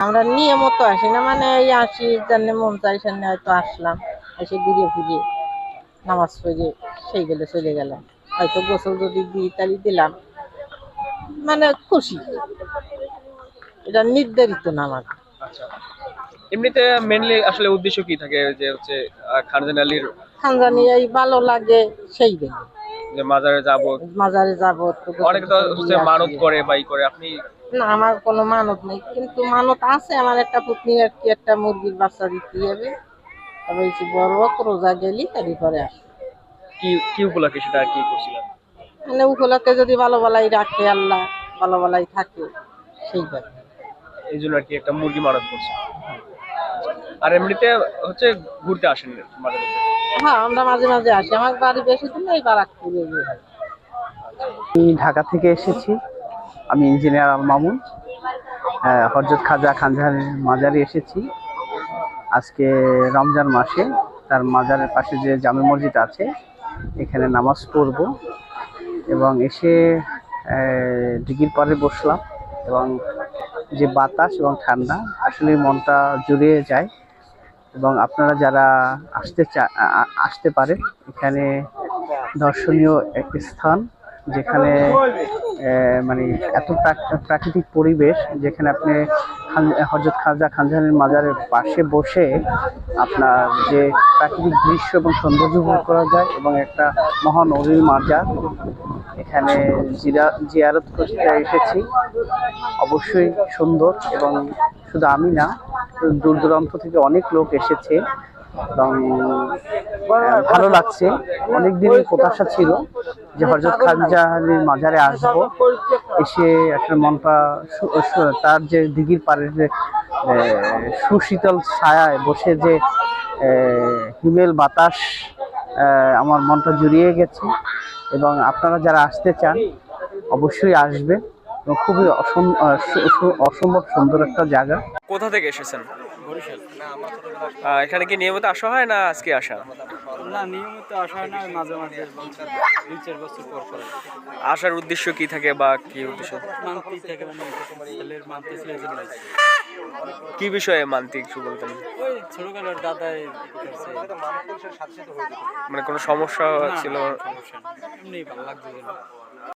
আমরা নিয়মত আসি না মানে এই আসি জানে মন চাই সামনে হয়তো আসলাম। এসে ঘুরে ফিরে নামাজ পড়ে সেই গেলে চলে গেলাম। হয়তো গোসল যদি দিই দিলাম। মানে খুশি। এটা নির্ধারিত না আমার আচ্ছা। এমনিতে মেনলি আসলে উদ্দেশ্য কি থাকে? যে হচ্ছে আহ, খানজান আলীর খানজানিয়াই ভালো লাগে সেই গেলে যে মাজারে যাব। মাজারে যাব অনেকে তো হচ্ছে মানত। করে বাই করে আপনি না আমার কোনো মানত নেই কিন্তু মানত আছে আমার একটা পুতনি আর কি একটা মুরগির বাচ্চা দিতে হবে। তবে এই বড় রোজা গেলি তারই পরে আসে কি কি উপলক্ষে সেটা কি করছিলেন? মানে উপলক্ষে যদি ভালো ভালাই রাখে আল্লাহ ভালো ভালাই থাকে সেইভাবে এই জন্য আর কি একটা মুরগি মানত করছে। আর এমনিতে হচ্ছে ঘুরতে আসেন মাঝে হ্যাঁ আমরা মাঝে মাঝে আসি। আমার বাড়ি বেশি দিন এই বারাকপুরে আমি ঢাকা থেকে এসেছি। আমি ইঞ্জিনিয়ার আল মামুন। আহ, হজরত খাজা খানজাহানের মাজারে এসেছি। আজকে রমজান মাসে তার মাজারের পাশে যে জামে মসজিদ আছে এখানে নামাজ পড়ব এবং এসে ডিগির পাড়ে বসলাম এবং যে বাতাস এবং ঠান্ডা আসলে মনটা জুড়িয়ে যায়। এবং আপনারা যারা আসতে চা আসতে পারেন, এখানে দর্শনীয় একটি স্থান যেখানে মানে এত প্রাকৃতিক পরিবেশ যেখানে আপনি খান- হজরত খাজা খানজাহানের মাজারের পাশে বসে আপনার যে প্রাকৃতিক দৃশ্য এবং সৌন্দর্য উপভোগ করা যায় এবং একটা মহান মহানবীর মাজার। এখানে জিরা, জিয়ারত করতে এসেছি। অবশ্যই সুন্দর এবং শুধু আমি না দূর দূরান্ত থেকে অনেক লোক এসেছে এবং ভালো লাগছে। অনেক দিনই প্রত্যাশা ছিল যে হজরত খানজাহানের মাজারে আসব। এসে একটা মনটা তার যে দিঘির পাড়ের যে সুশীতল ছায়ায় বসে যে হিমেল বাতাস আমার মনটা জুড়িয়ে গেছে। এবং আপনারা যারা আসতে চান, অবশ্যই আসবেন। এবং খুবই অসম্ভব সুন্দর একটা জায়গা। কোথা থেকে এসেছেন? এখানে কি নিয়মিত আসা হয় না আজকে আসা? না নিয়মিত আসা হয় না মাঝে মাঝে দুই চার বছর পর পর। আসার উদ্দেশ্য কি থাকে বা কি উদ্দেশ্য? থেকে মানে ছেলের মান্থলি ছিল কি বিষয়ে মান্তিক একটু বলতেন? ছোটবেলার দাদাই মানে কোনো সমস্যা ছিল? এমনি ভালো লাগছে যেন।